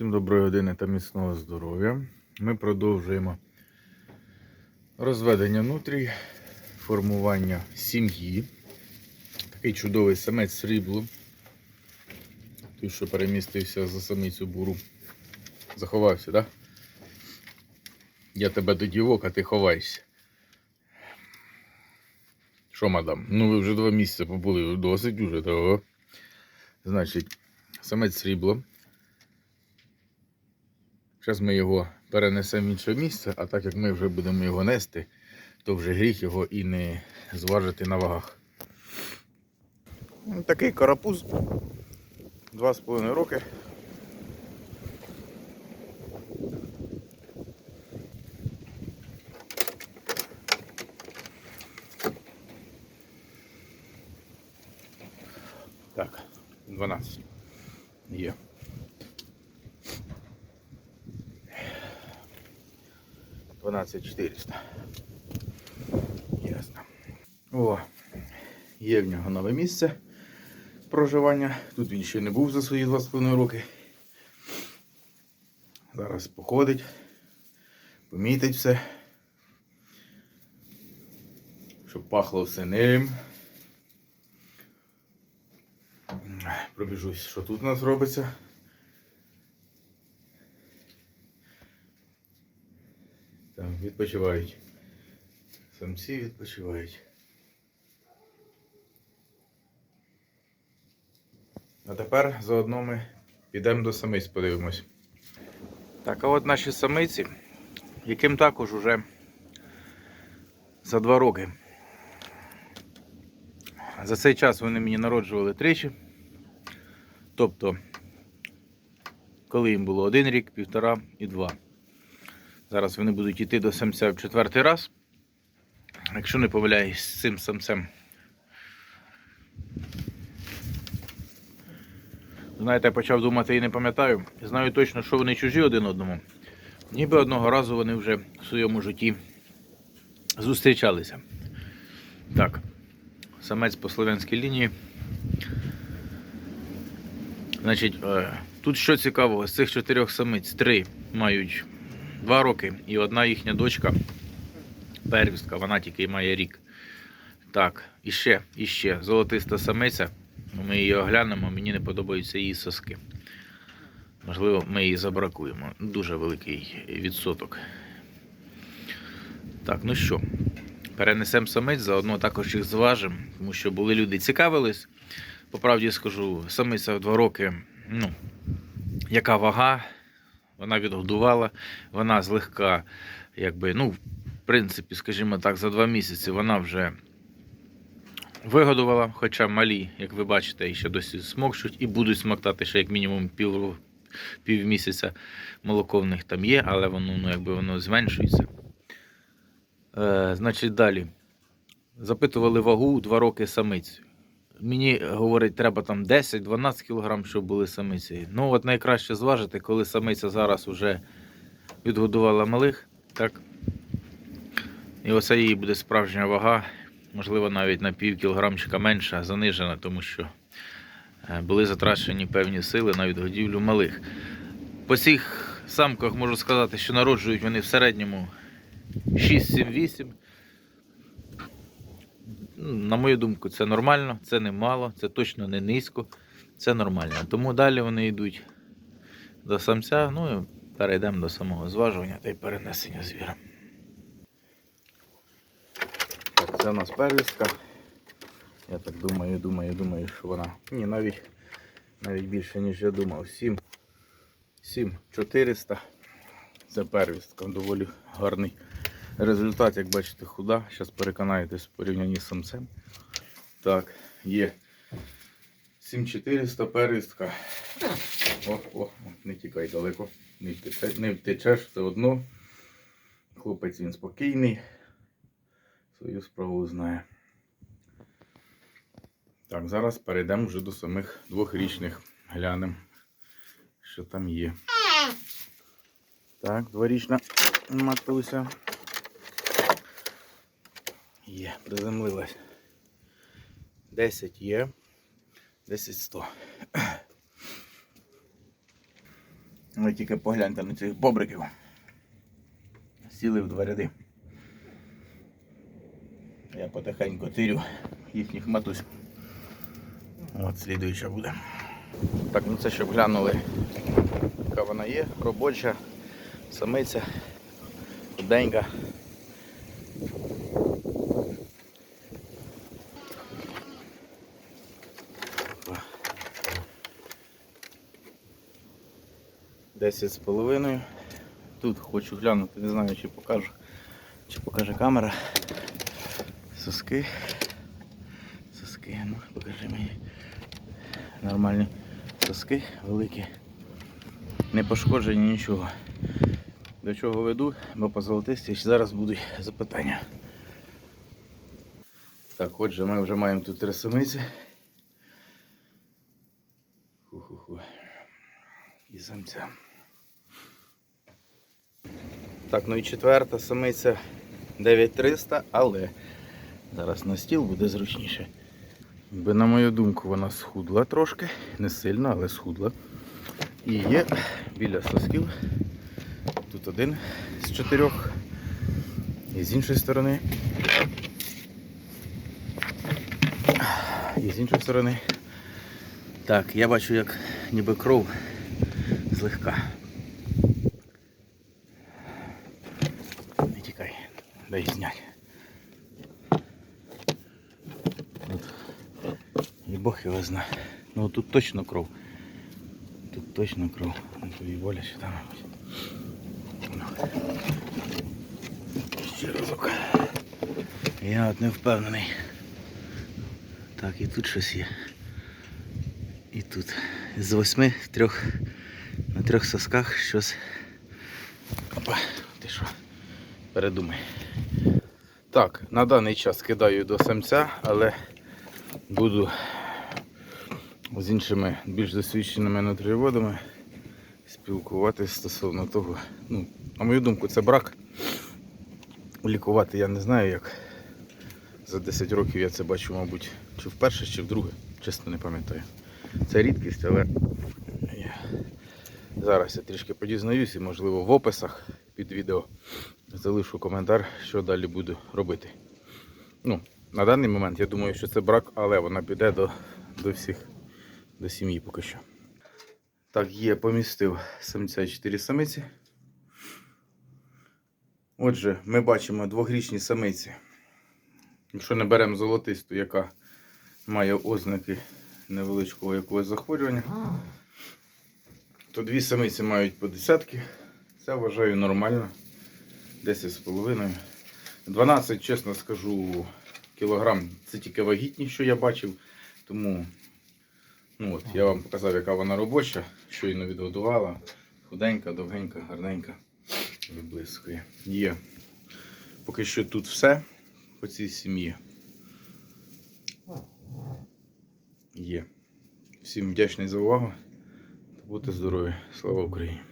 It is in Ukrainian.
Всім доброї години та міцного здоров'я. Ми продовжуємо розведення нутрій, формування сім'ї. Такий чудовий самець срібло. Той, що перемістився за самицю буру. Заховався, так? Да? Я тебе до дівок, а ти ховайся. Що, мадам? Ну ви вже два місяці побули, досить уже того. Значить, самець срібло. Зараз ми його перенесемо в інше місце, а так як ми вже будемо його нести, то вже гріх його і не зважити на вагах. Ось Такий карапуз. Два з половиною роки. Так, 12. Є. Дванадцять чотириста. Ясно. О, є в нього нове місце проживання. Тут він ще не був за свої 2,5 роки. Зараз походить, помітить все. Щоб пахло все ним. Пробіжусь, що тут у нас робиться. Там відпочивають. Самці відпочивають. А тепер заодно ми підемо до самиць, подивимось. Так, а от наші самиці, яким також уже за два роки. За цей час вони мені народжували тричі. Тобто, коли їм було один рік, півтора і два. Зараз вони будуть йти до самця в четвертий раз. Якщо не помиляюсь з цим самцем. Знаєте, я почав думати і не пам'ятаю. Знаю точно, що вони чужі один одному. Ніби одного разу вони вже в своєму житті зустрічалися. Так, самець по слов'янській лінії. Значить, е, тут що цікавого, з цих чотирьох самиць три мають два роки, і одна їхня дочка, первістка, вона тільки має рік. Так, і ще, і ще, золотиста самиця. Ми її оглянемо, мені не подобаються її соски. Можливо, ми її забракуємо. Дуже великий відсоток. Так, ну що, перенесемо самець, заодно також їх зважимо, тому що були люди цікавились. По правді скажу, самиця в два роки, ну, яка вага, вона відгодувала, вона злегка, якби, ну, в принципі, скажімо так, за два місяці вона вже вигодувала, хоча малі, як ви бачите, ще досі смокчуть і будуть смоктати ще як мінімум пів, пів місяця молоко в них там є, але воно, ну, якби воно зменшується. Е, значить, далі. Запитували вагу 2 роки самиць. Мені говорить, треба там 10-12 кг, щоб були самиці. Ну, от найкраще зважити, коли самиця зараз вже відгодувала малих. так? І оце її буде справжня вага, можливо, навіть на пів кілограмчика менша, занижена, тому що е, були затрачені певні сили на відгодівлю малих. По цих самках можу сказати, що народжують вони в середньому 6-7-8. На мою думку, це нормально, це не мало, це точно не низько, це нормально. Тому далі вони йдуть до самця, ну і перейдемо до самого зважування та й перенесення звіра. Так, це у нас первістка. Я так думаю, думаю, думаю, що вона. Ні, навіть навіть більше, ніж я думав. 7 7400. Це первістка, доволі гарний результат, як бачите, худа. Зараз переконаєтесь в порівнянні з самцем. Так, є 7400 первістка. О, о, не тікай далеко, не втечеш, не втечеш все одно. Хлопець він спокійний, свою справу знає. Так, зараз перейдемо вже до самих двохрічних. Глянемо, що там є. Так, дворічна матуся. Є, приземлилась. 10 є. 10 100. Ви тільки погляньте на цих бобриків. Сіли в два ряди. Я потихеньку тирю їхніх матусь. От слідуюча буде. Так, ну це щоб глянули, яка вона є, робоча, самиця, худенька. Десять з половиною. Тут хочу глянути, не знаю чи покажу, чи покаже камера. Соски. Соски, ну покажи мені. Нормальні соски великі. Не пошкоджені нічого. До чого веду, бо по золотисті зараз будуть запитання. Так, отже, ми вже маємо тут три самиці. І самця. Так, ну і четверта самиця 9300, але зараз на стіл буде зручніше. Бо, на мою думку, вона схудла трошки, не сильно, але схудла. І є біля сосків. Тут один з чотирьох. І з іншої сторони. І з іншої сторони. Так, я бачу, як ніби кров злегка. Не тікай, дай зняти. От. І Бог його знає. Ну тут точно кров. Тут точно кров. Тобі боляче там. Ще разок. Я от не впевнений. Так, і тут щось є. І тут. З восьми трьох на трьох сосках щось. Опа, ти що? Передумай. Так, на даний час кидаю до самця, але буду з іншими більш досвідченими нутрієводами спілкуватися стосовно того. Ну, на мою думку, це брак. Лікувати я не знаю як. За 10 років я це бачу, мабуть, чи вперше, чи вдруге. Чесно не пам'ятаю. Це рідкість, але зараз я трішки подізнаюсь і, можливо, в описах під відео залишу коментар, що далі буду робити. Ну, на даний момент я думаю, що це брак, але вона піде до, до всіх, до сім'ї поки що. Так, є, помістив самця 4 самиці. Отже, ми бачимо двогрічні самиці. Якщо не беремо золотисту, яка має ознаки невеличкого якогось захворювання, то дві самиці мають по десятки. Це вважаю нормально. 10,5. 12, чесно скажу, кілограм це тільки вагітні, що я бачив. Тому ну от, я вам показав, яка вона робоча, щойно відгодувала. Худенька, довгенька, гарненька. Виблискує. Є. Поки що тут все по цій сім'ї. Є. Всім вдячний за увагу. Будьте здорові. Слава Україні!